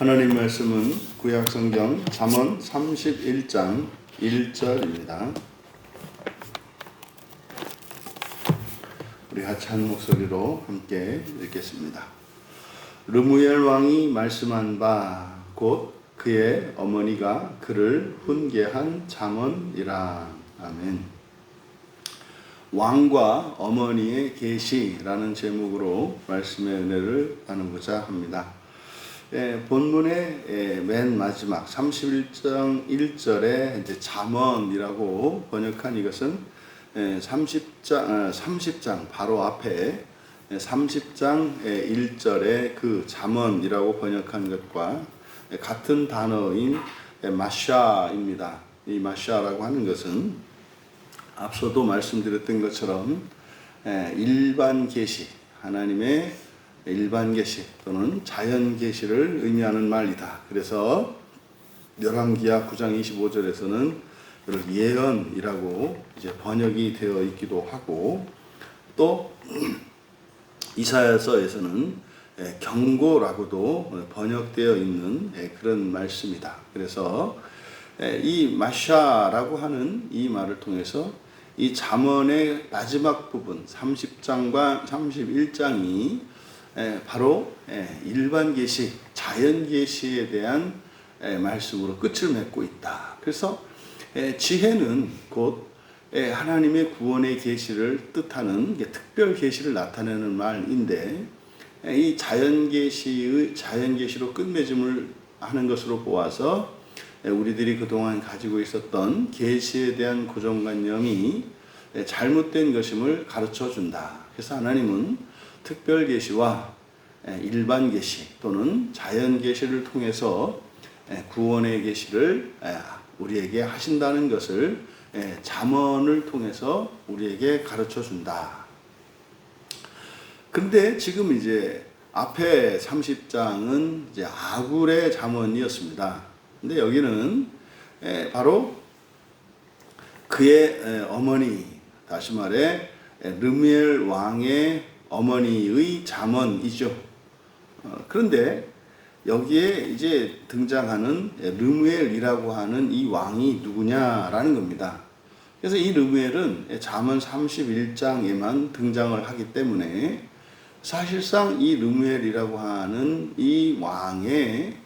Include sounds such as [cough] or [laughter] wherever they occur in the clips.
하나님 말씀은 구약 성경 잠언 31장 1절입니다. 우리 같이 한 목소리로 함께 읽겠습니다. 르무엘 왕이 말씀한 바 곧 그의 어머니가 그를 훈계한 잠언이라. 아멘. 왕과 어머니의 계시라는 제목으로 말씀의 은혜를 나누고자 합니다. 예, 본문의 예, 맨 마지막 31장 1절에 이제 잠언이라고 번역한 이것은 예, 30장 아, 30장 바로 앞에 예, 30장 예, 1절에 그 잠언이라고 번역한 것과 예, 같은 단어인 예, 마샤입니다. 이 마샤라고 하는 것은 앞서도 말씀드렸던 것처럼 예, 일반 계시 하나님의 일반 계시 또는 자연 계시를 의미하는 말이다. 그래서 열왕기하 9장 25절에서는 이걸 예언이라고 이제 번역이 되어 있기도 하고 또 [clears throat] 이사야서에서는 예, 경고라고도 번역되어 있는 예, 그런 말씀이다. 그래서 예, 이 마샤라고 하는 이 말을 통해서 이 잠언의 마지막 부분 30장과 31장이 바로 예, 일반 계시, 자연 계시에 대한 예, 말씀으로 끝을 맺고 있다. 그래서 예, 지혜는 곧 예, 하나님의 구원의 계시를 뜻하는 게 특별 계시를 나타내는 말인데 예, 이 자연 계시의 자연 계시로 끝맺음을 하는 것으로 보아서 예, 우리들이 그동안 가지고 있었던 계시에 대한 고정관념이 예, 잘못된 것임을 가르쳐 준다. 그래서 하나님은 특별 계시와 예, 일반 계시 또는 자연 계시를 통해서 예, 구원의 계시를 예, 우리에게 하신다는 것을 잠언을 통해서 우리에게 가르쳐 준다. 근데 지금 이제 앞에 30장은 이제 아굴의 잠언이었습니다. 근데 여기는 바로 그의 어머니 다시 말해 르미엘 왕의 어머니의 잠언이죠. 어, 그런데 여기에 이제 등장하는 르무엘이라고 하는 이 왕이 누구냐라는 겁니다. 그래서 이 르무엘은 잠언 31장에만 등장을 하기 때문에 사실상 이 르무엘이라고 하는 이 왕의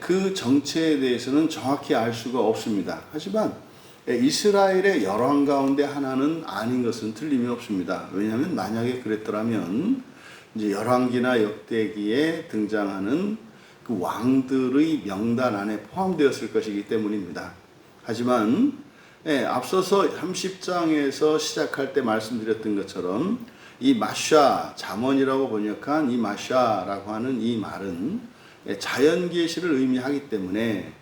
그 정체에 대해서는 정확히 알 수가 없습니다. 하지만 이스라엘의 열왕 가운데 하나는 아닌 것은 틀림이 없습니다. 왜냐하면 만약에 그랬더라면 이제 열왕기나 역대기에 등장하는 그 왕들의 명단 안에 포함되었을 것이기 때문입니다. 하지만 예, 앞서서 30장에서 시작할 때 말씀드렸던 것처럼 이 마샤 잠언이라고 번역한 이 마샤라고 하는 이 말은 자연 계시를 의미하기 때문에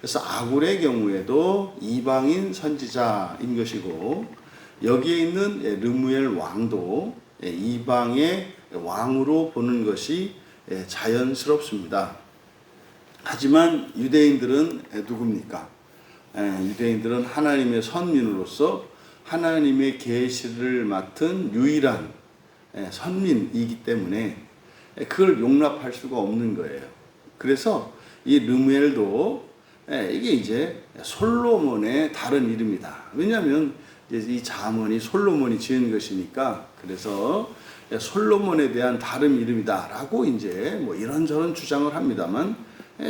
그래서 아굴의 경우에도 이방인 선지자인 것이고 여기에 있는 르무엘 왕도 이방의 왕으로 보는 것이 자연스럽습니다. 하지만 유대인들은 누굽니까? 유대인들은 하나님의 선민으로서 하나님의 계시를 맡은 유일한 선민이기 때문에 그걸 용납할 수가 없는 거예요. 그래서 이 르무엘도 이게 이제 솔로몬의 다른 이름이다. 왜냐하면 이 자문이 솔로몬이 지은 것이니까 그래서 솔로몬에 대한 다른 이름이다라고 이제 뭐 이런저런 주장을 합니다만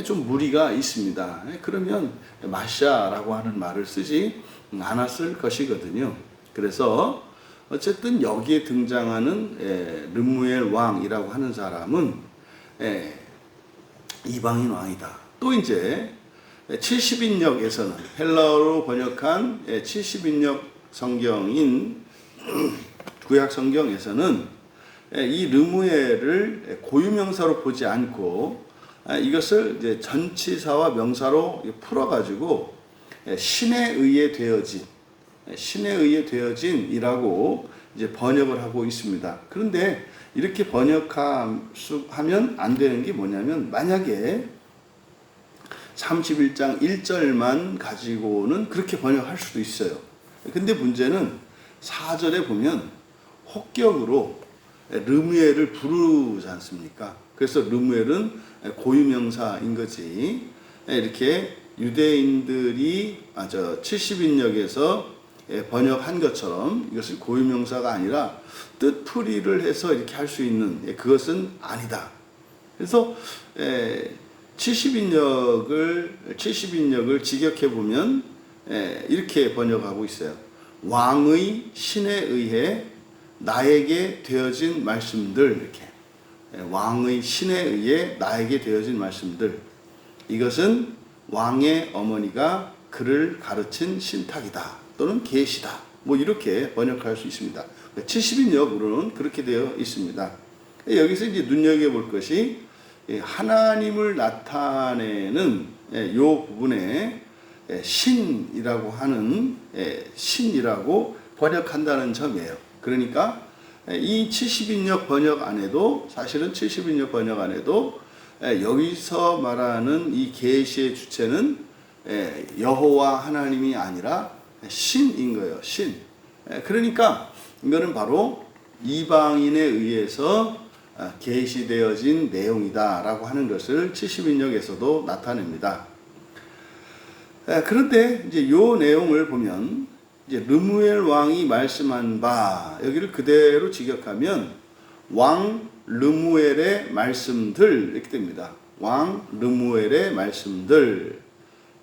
좀 무리가 있습니다. 그러면 마샤라고 하는 말을 쓰지 않았을 것이거든요. 그래서 어쨌든 여기에 등장하는 르무엘 왕이라고 하는 사람은 이방인 왕이다. 또 이제 70인역에서는 헬라어로 번역한 70인역 성경인 [clears throat] 구약 성경에서는 이 르무엘을 고유명사로 보지 않고 이것을 이제 전치사와 명사로 풀어가지고 신에 의해 되어진 신에 의해 되어진이라고 이제 번역을 하고 있습니다. 그런데 이렇게 번역하면 안 되는 게 뭐냐면 만약에 31장 1절만 가지고는 그렇게 번역할 수도 있어요. 근데 문제는 4절에 보면 혹격으로 르무엘을 부르지 않습니까? 그래서 르무엘은 고유명사인 거지. 이렇게 유대인들이 아 저 70인역에서 번역한 것처럼 이것은 고유명사가 아니라 뜻풀이를 해서 이렇게 할 수 있는 예, 그것은 아니다. 그래서 70인역을 70인역을 직역해 보면 이렇게 번역하고 있어요. 왕의 신에 의해 나에게 되어진 말씀들 이렇게 예, 왕의 신에 의해 나에게 되어진 말씀들 이것은 왕의 어머니가 그를 가르친 신탁이다 또는 계시다 뭐 이렇게 번역할 수 있습니다. 70인역으로는 그렇게 되어 있습니다. 여기서 이제 눈여겨 볼 것이 하나님을 나타내는 이 부분에 신이라고 하는 신이라고 번역한다는 점이에요. 그러니까 이 70인역 번역 안에도 사실은 70인역 번역 안에도 여기서 말하는 이 계시의 주체는 여호와 하나님이 아니라 신인 거예요. 신. 그러니까 이거는 바로 이방인에 의해서 계시되어진 내용이다라고 하는 것을 70인역에서도 나타냅니다. 그런데 이제 요 내용을 보면 이제 르무엘 왕이 말씀한 바 여기를 그대로 직역하면 왕 르무엘의 말씀들 이렇게 됩니다. 왕 르무엘의 말씀들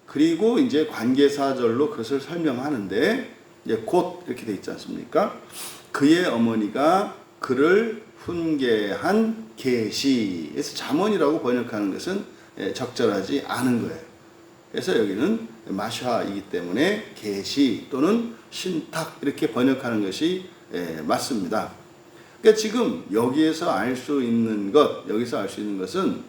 그리고 이제 관계사절로 그것을 설명하는데 이제 곧 이렇게 돼 있지 않습니까? 그의 어머니가 그를 훈계한 계시에서 잠언이라고 번역하는 것은 예, 적절하지 않은 거예요. 그래서 여기는 마샤이기 때문에 계시 또는 신탁 이렇게 번역하는 것이 예, 맞습니다. 그러니까 지금 여기에서 알 수 있는 것, 여기서 알 수 있는 것은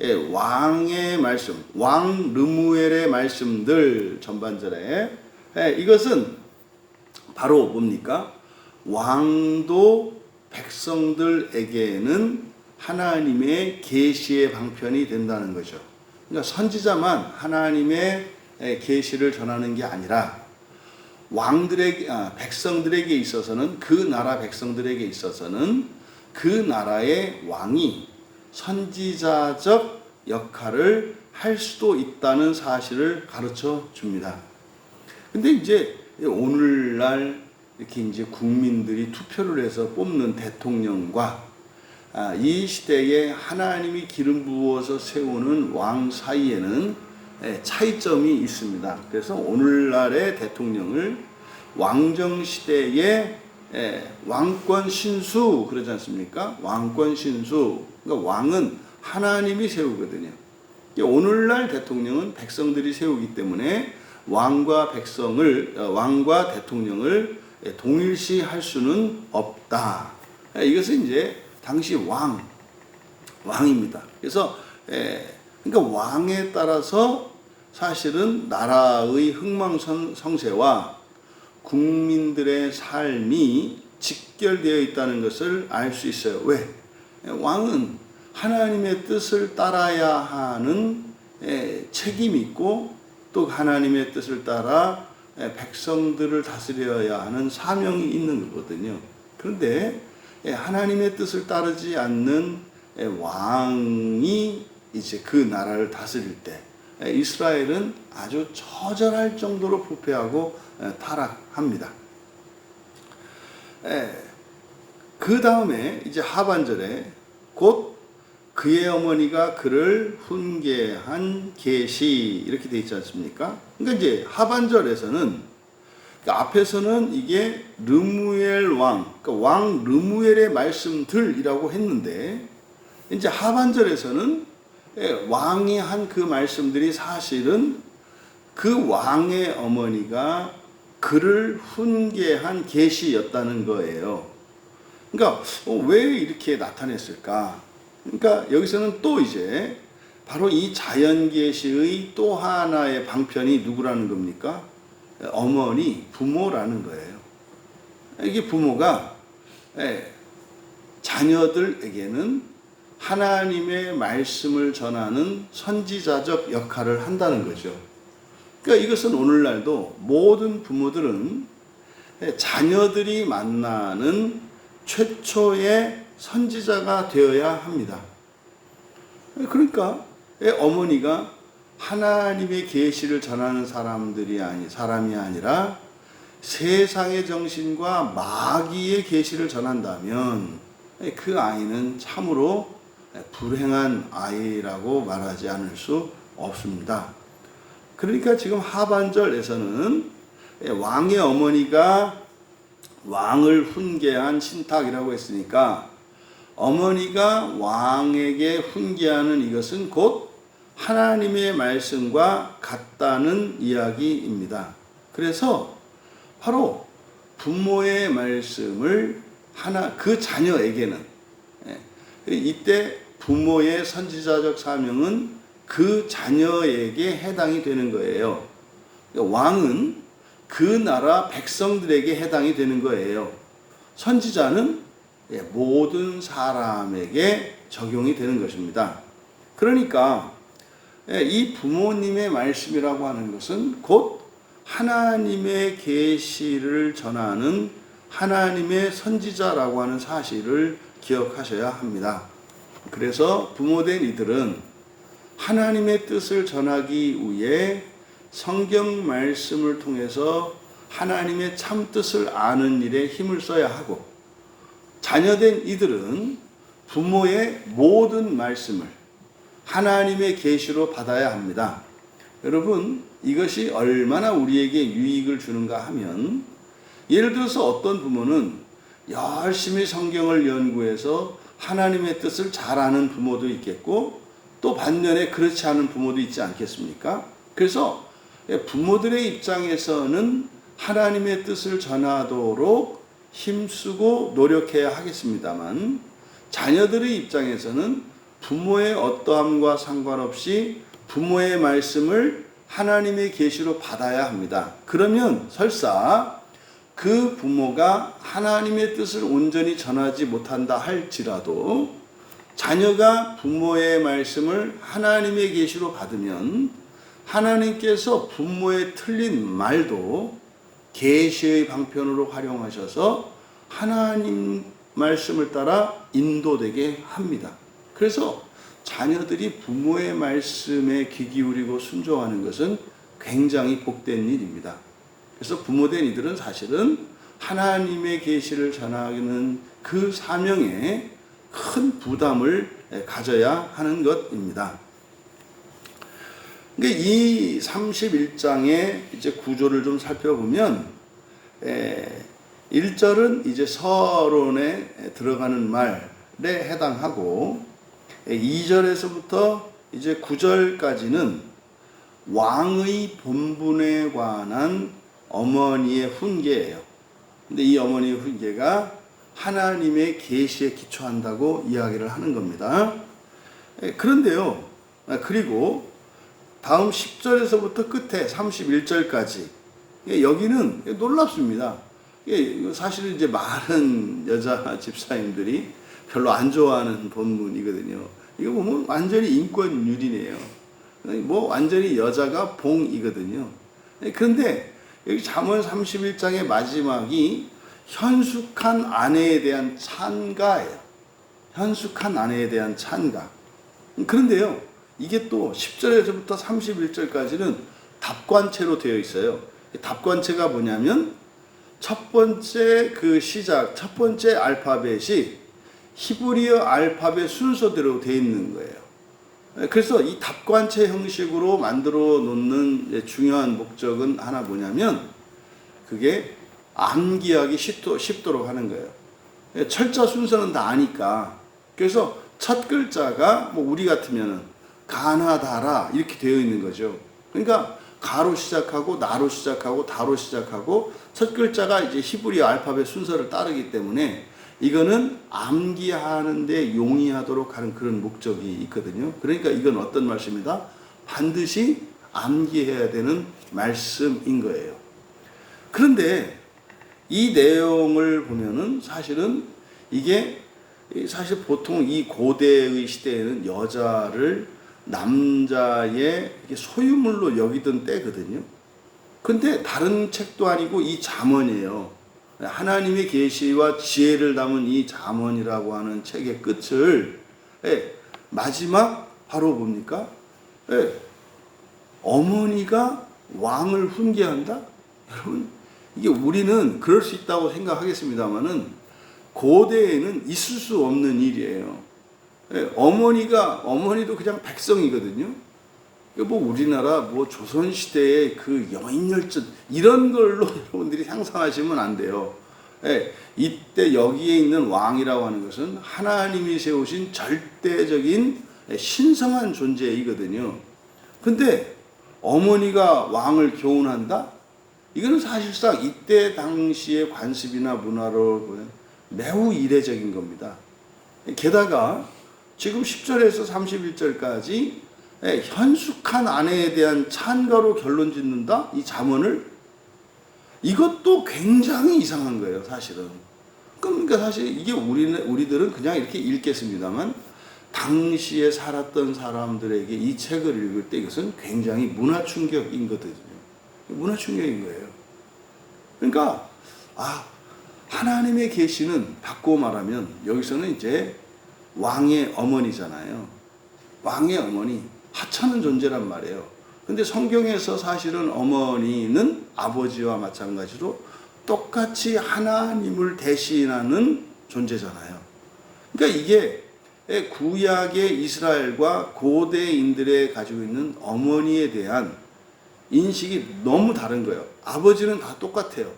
예, 왕의 말씀, 왕 르무엘의 말씀들 전반절에 이것은 바로 뭡니까? 왕도 백성들에게는 하나님의 계시의 방편이 된다는 거죠. 그러니까 선지자만 하나님의 계시를 전하는 게 아니라 왕들에게 아, 백성들에게 있어서는 그 나라 백성들에게 있어서는 그 나라의 왕이 선지자적 역할을 할 수도 있다는 사실을 가르쳐 줍니다. 근데 이제 오늘날 이렇게 이제 국민들이 투표를 해서 뽑는 대통령과 아, 이 시대에 하나님이 기름 부어서 세우는 왕 사이에는 예, 차이점이 있습니다. 그래서 오늘날의 대통령을 왕정 시대의 예, 왕권 신수 그러지 않습니까? 왕권 신수. 그러니까 왕은 하나님이 세우거든요. 오늘날 대통령은 백성들이 세우기 때문에 왕과 백성을 어, 왕과 대통령을 예, 동일시 할 수는 없다. 이것은 이제 당시 왕 왕입니다. 그래서 그러니까 왕에 따라서 사실은 나라의 흥망성쇠와 국민들의 삶이 직결되어 있다는 것을 알 수 있어요. 왜? 왕은 하나님의 뜻을 따라야 하는 책임이 있고 또 하나님의 뜻을 따라 백성들을 다스려야 하는 사명이 있는 거거든요. 그런데 하나님의 뜻을 따르지 않는 왕이 이제 그 나라를 다스릴 때 이스라엘은 아주 처절할 정도로 부패하고 타락합니다. 그 다음에 이제 하반절에 곧 그의 어머니가 그를 훈계한 계시 이렇게 돼 있지 않습니까? 그러니까 이제 하반절에서는 그러니까 앞에서는 이게 르무엘 왕, 그러니까 왕 르무엘의 말씀들이라고 했는데 이제 하반절에서는 예, 왕이 한 그 말씀들이 사실은 그 왕의 어머니가 그를 훈계한 계시였다는 거예요. 그러니까 어, 왜 이렇게 나타냈을까? 그러니까 여기서는 또 이제 바로 이 자연 계시의 또 하나의 방편이 누구라는 겁니까? 어머니, 부모라는 거예요. 이게 부모가 예, 자녀들에게는 하나님의 말씀을 전하는 선지자적 역할을 한다는 거죠. 그러니까 이것은 오늘날도 모든 부모들은 자녀들이 만나는 최초의 선지자가 되어야 합니다. 그러니까 예, 어머니가 하나님의 계시를 전하는 사람들이 아니 사람이 아니라 세상의 정신과 마귀의 계시를 전한다면 예, 그 아이는 참으로 예, 불행한 아이라고 말하지 않을 수 없습니다. 그러니까 지금 하반절에서는 예, 왕의 어머니가 왕을 훈계한 신탁이라고 했으니까 어머니가 왕에게 훈계하는 이것은 곧 하나님의 말씀과 같다는 이야기입니다. 그래서 바로 부모의 말씀을 하나 그 자녀에게는 예, 이때 부모의 선지자적 사명은 그 자녀에게 해당이 되는 거예요. 왕은 그 나라 백성들에게 해당이 되는 거예요. 선지자는 예, 모든 사람에게 적용이 되는 것입니다. 그러니까 예, 이 부모님의 말씀이라고 하는 것은 곧 하나님의 계시를 전하는 하나님의 선지자라고 하는 사실을 기억하셔야 합니다. 그래서 부모된 이들은 하나님의 뜻을 전하기 위해 성경 말씀을 통해서 하나님의 참 뜻을 아는 일에 힘을 써야 하고 자녀된 이들은 부모의 모든 말씀을 하나님의 계시로 받아야 합니다. 여러분 이것이 얼마나 우리에게 유익을 주는가 하면 예를 들어서 어떤 부모는 열심히 성경을 연구해서 하나님의 뜻을 잘 아는 부모도 있겠고 또 반면에 그렇지 않은 부모도 있지 않겠습니까? 그래서 부모들의 입장에서는 하나님의 뜻을 전하도록 힘쓰고 노력해야 하겠습니다만 자녀들의 입장에서는 부모의 어떠함과 상관없이 부모의 말씀을 하나님의 계시로 받아야 합니다. 그러면 설사 그 부모가 하나님의 뜻을 온전히 전하지 못한다 할지라도 자녀가 부모의 말씀을 하나님의 계시로 받으면 하나님께서 부모의 틀린 말도 계시의 방편으로 활용하셔서 하나님 말씀을 따라 인도되게 합니다. 그래서 자녀들이 부모의 말씀에 귀 기울이고 순종하는 것은 굉장히 복된 일입니다. 그래서 부모된 이들은 사실은 하나님의 계시를 전하는 그 사명에 큰 부담을 가져야 하는 것입니다. 그러니까 이 31장의 이제 구조를 좀 살펴보면 1절은 이제 서론에 들어가는 말에 해당하고 2절에서부터 이제 9절까지는 왕의 본분에 관한 어머니의 훈계예요. 근데 이 어머니의 훈계가 하나님의 계시에 기초한다고 이야기를 하는 겁니다. 그런데요. 그리고 다음 10절에서부터 끝에 31절까지 여기는 놀랍습니다. 사실은 이제 많은 여자 집사님들이 별로 안 좋아하는 본문이거든요. 이거 보면 완전히 인권유린이에요. 뭐 완전히 여자가 봉이거든요. 그런데 여기 잠언 31장의 마지막이 현숙한 아내에 대한 찬가예요. 현숙한 아내에 대한 찬가. 그런데요, 이게 또 10절에서부터 31절까지는 답관체로 되어 있어요. 답관체가 뭐냐면 첫 번째 그 시작, 첫 번째 알파벳이 히브리어 알파벳 순서대로 되어 있는 거예요. 그래서 이 답관체 형식으로 만들어 놓는 중요한 목적은 하나 뭐냐면 그게 암기하기 쉽도, 쉽도록 하는 거예요. 철자 순서는 다 아니까. 그래서 첫 글자가 뭐 우리 같으면은 가나다라 이렇게 되어 있는 거죠. 그러니까 가로 시작하고 나로 시작하고 다로 시작하고 첫 글자가 이제 히브리 알파벳 순서를 따르기 때문에 이거는 암기하는데 용이하도록 하는 그런 목적이 있거든요. 그러니까 이건 어떤 말씀이다? 반드시 암기해야 되는 말씀인 거예요. 그런데 이 내용을 보면은 사실은 이게 사실 보통 이 고대의 시대에는 여자를 남자의 소유물로 여기던 때거든요. 근데 다른 책도 아니고 이 잠언이에요. 하나님의 계시와 지혜를 담은 이 잠언이라고 하는 책의 끝을 예, 마지막 바로 뭡니까? 예, 어머니가 왕을 훈계한다? 여러분, 이게 우리는 그럴 수 있다고 생각하겠습니다만은 고대에는 있을 수 없는 일이에요. 예, 어머니가 어머니도 그냥 백성이거든요. 이거 뭐 우리나라 뭐 조선 시대의 그 여인 열전 이런 걸로 [laughs] 여러분들이 상상하시면 안 돼요. 예, 이때 여기에 있는 왕이라고 하는 것은 하나님이 세우신 절대적인 예, 신성한 존재이거든요. 근데 어머니가 왕을 교훈한다? 이거는 사실상 이때 당시의 관습이나 문화로 매우 이례적인 겁니다. 게다가 지금 10절에서 31절까지 예, 현숙한 아내에 대한 찬가로 결론 짓는다? 이 잠언을 이것도 굉장히 이상한 거예요, 사실은. 그러니까 사실 이게 우리는 우리들은 그냥 이렇게 읽겠습니다만 당시에 살았던 사람들에게 이 책을 읽을 때 이것은 굉장히 문화 충격인 거거든요. 문화 충격인 거예요. 그러니까 아 하나님의 계시는 바꾸어 말하면 여기서는 이제 왕의 어머니잖아요. 왕의 어머니 하찮은 존재란 말이에요. 근데 성경에서 사실은 어머니는 아버지와 마찬가지로 똑같이 하나님을 대신하는 존재잖아요. 그러니까 이게 구약의 이스라엘과 고대인들의 가지고 있는 어머니에 대한 인식이 너무 다른 거예요. 아버지는 다 똑같아요.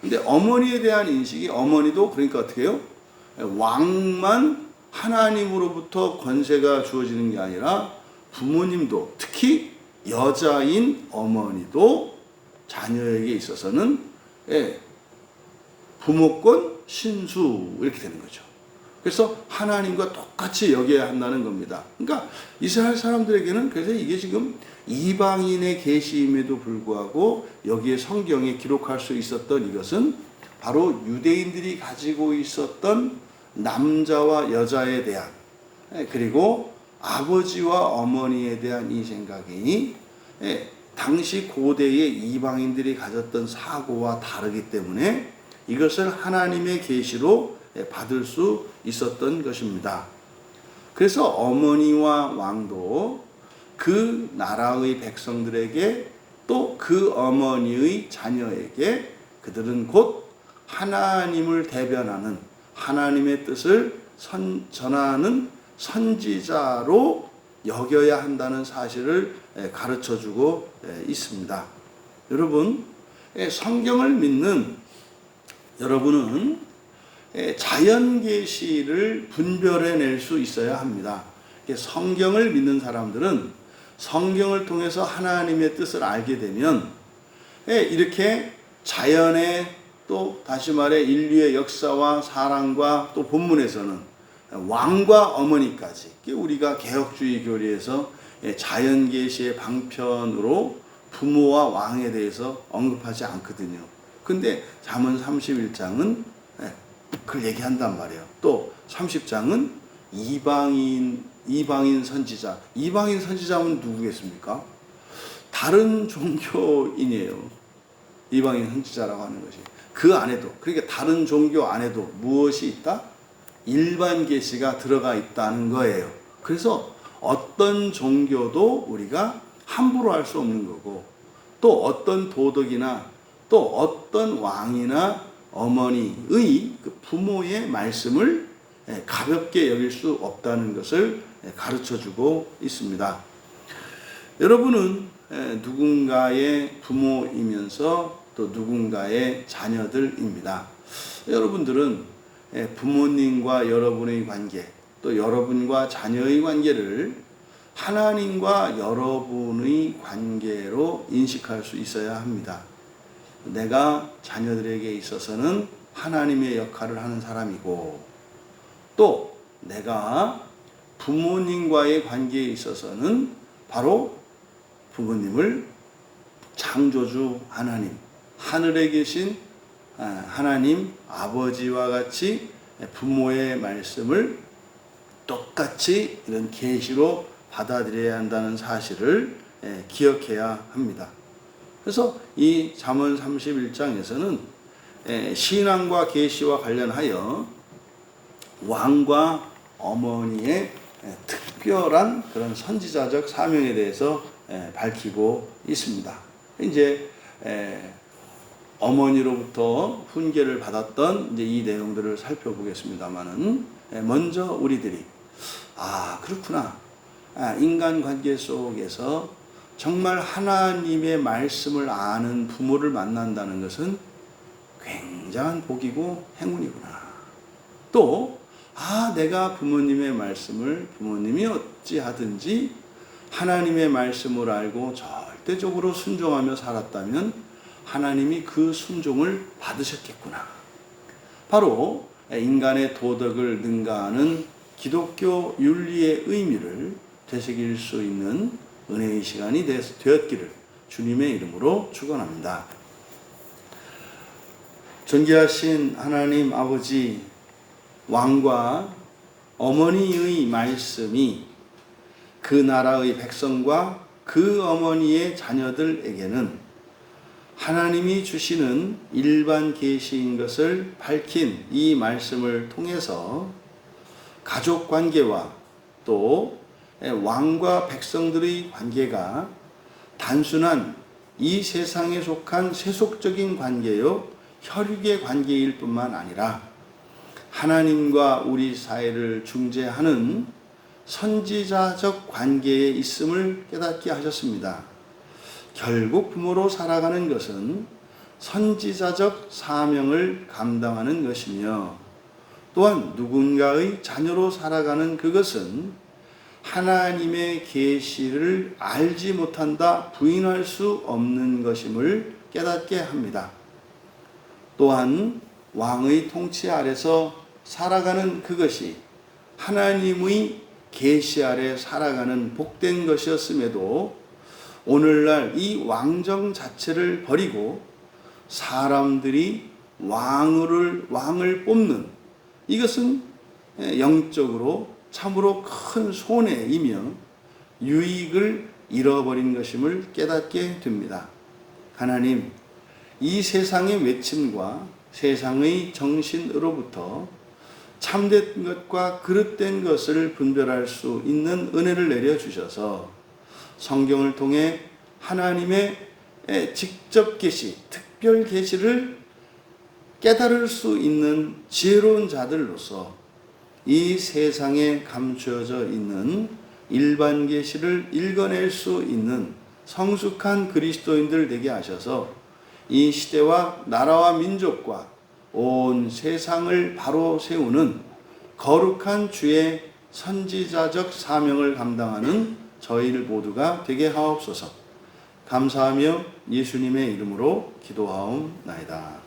근데 어머니에 대한 인식이 어머니도 그러니까 어떻게 해요? 왕만 하나님으로부터 권세가 주어지는 게 아니라 부모님도 특히 여자인 어머니도 자녀에게 있어서는 예, 부모권 신수 이렇게 되는 거죠. 그래서 하나님과 똑같이 여겨야 한다는 겁니다. 그러니까 이스라엘 사람들에게는 그래서 이게 지금 이방인의 계시임에도 불구하고 여기에 성경에 기록할 수 있었던 이것은 바로 유대인들이 가지고 있었던 남자와 여자에 대한 예, 그리고 아버지와 어머니에 대한 이 생각이 예, 당시 고대의 이방인들이 가졌던 사고와 다르기 때문에 이것을 하나님의 계시로 예, 받을 수 있었던 것입니다. 그래서 어머니와 왕도 그 나라의 백성들에게 또 그 어머니의 자녀에게 그들은 곧 하나님을 대변하는 하나님의 뜻을 선, 전하는 선지자로 여겨야 한다는 사실을 예, 가르쳐 주고 예, 있습니다. 여러분, 예, 성경을 믿는 여러분은 자연 계시를 분별해 낼 수 있어야 합니다. 성경을 믿는 사람들은 성경을 통해서 하나님의 뜻을 알게 되면 이렇게 자연의 또 다시 말해 인류의 역사와 사랑과 또 본문에서는 왕과 어머니까지 우리가 개혁주의 교리에서 자연 계시의 방편으로 부모와 왕에 대해서 언급하지 않거든요. 근데 잠언 31장은 그걸 얘기한단 말이에요. 또 30장은 이방인 이방인 선지자. 이방인 선지자는 누구겠습니까? 다른 종교인이에요. 이방인 선지자라고 하는 것이. 그 안에도 그러니까 다른 종교 안에도 무엇이 있다? 일반 계시가 들어가 있다는 거예요. 그래서 어떤 종교도 우리가 함부로 할 수 없는 거고 또 어떤 도덕이나 또 어떤 왕이나 어머니의 그 부모의 말씀을 가볍게 여길 수 없다는 것을 가르쳐 주고 있습니다. 여러분은 누군가의 부모이면서 또 누군가의 자녀들입니다. 여러분들은 부모님과 여러분의 관계, 또 여러분과 자녀의 관계를 하나님과 여러분의 관계로 인식할 수 있어야 합니다. 내가 자녀들에게 있어서는 하나님의 역할을 하는 사람이고, 또 내가 부모님과의 관계에 있어서는 바로 부모님을 창조주 하나님, 하늘에 계신 하나님 아버지와 같이 부모의 말씀을 똑같이 이런 계시로 받아들여야 한다는 사실을 기억해야 합니다. 그래서 이 잠언 31장에서는 신앙과 계시와 관련하여 왕과 어머니의 예, 특별한 그런 선지자적 사명에 대해서 예, 밝히고 있습니다. 이제 예, 어머니로부터 훈계를 받았던 이제 이 내용들을 살펴보겠습니다만은 예, 먼저 우리들이 아 그렇구나 아, 인간 관계 속에서 정말 하나님의 말씀을 아는 부모를 만난다는 것은 굉장한 복이고 행운이구나. 또, 아, 내가 부모님의 말씀을 부모님이 어찌 하든지 하나님의 말씀을 알고 절대적으로 순종하며 살았다면 하나님이 그 순종을 받으셨겠구나. 바로 인간의 도덕을 능가하는 기독교 윤리의 의미를 되새길 수 있는 은혜의 시간이 되었기를 주님의 이름으로 축원합니다. 존귀하신 하나님 아버지 왕과 어머니의 말씀이 그 나라의 백성과 그 어머니의 자녀들에게는 하나님이 주시는 일반 계시인 것을 밝힌 이 말씀을 통해서 가족 관계와 또 왕과 백성들의 관계가 단순한 이 세상에 속한 세속적인 관계요 혈육의 관계일 뿐만 아니라 하나님과 우리 사이를 중재하는 선지자적 관계에 있음을 깨닫게 하셨습니다. 결국 부모로 살아가는 것은 선지자적 사명을 감당하는 것이며 또한 누군가의 자녀로 살아가는 그것은 하나님의 계시를 알지 못한다 부인할 수 없는 것임을 깨닫게 합니다. 또한 왕의 통치 아래서 살아가는 그것이 하나님의 계시 아래 살아가는 복된 것이었음에도 오늘날 이 왕정 자체를 버리고 사람들이 왕을 왕을 뽑는 이것은 영적으로 참으로 큰 손해이며 유익을 잃어버린 것임을 깨닫게 됩니다. 하나님, 이 세상의 외침과 세상의 정신으로부터 참된 것과 그릇된 것을 분별할 수 있는 은혜를 내려 주셔서 성경을 통해 하나님의 직접 계시, 특별 계시를 깨달을 수 있는 지혜로운 자들로서 이 세상에 감추어져 있는 일반 계시를 읽어낼 수 있는 성숙한 그리스도인들 되게 하셔서 이 시대와 나라와 민족과 온 세상을 바로 세우는 거룩한 주의 선지자적 사명을 감당하는 저희를 모두가 되게 하옵소서. 감사하며 예수님의 이름으로 기도하옵나이다.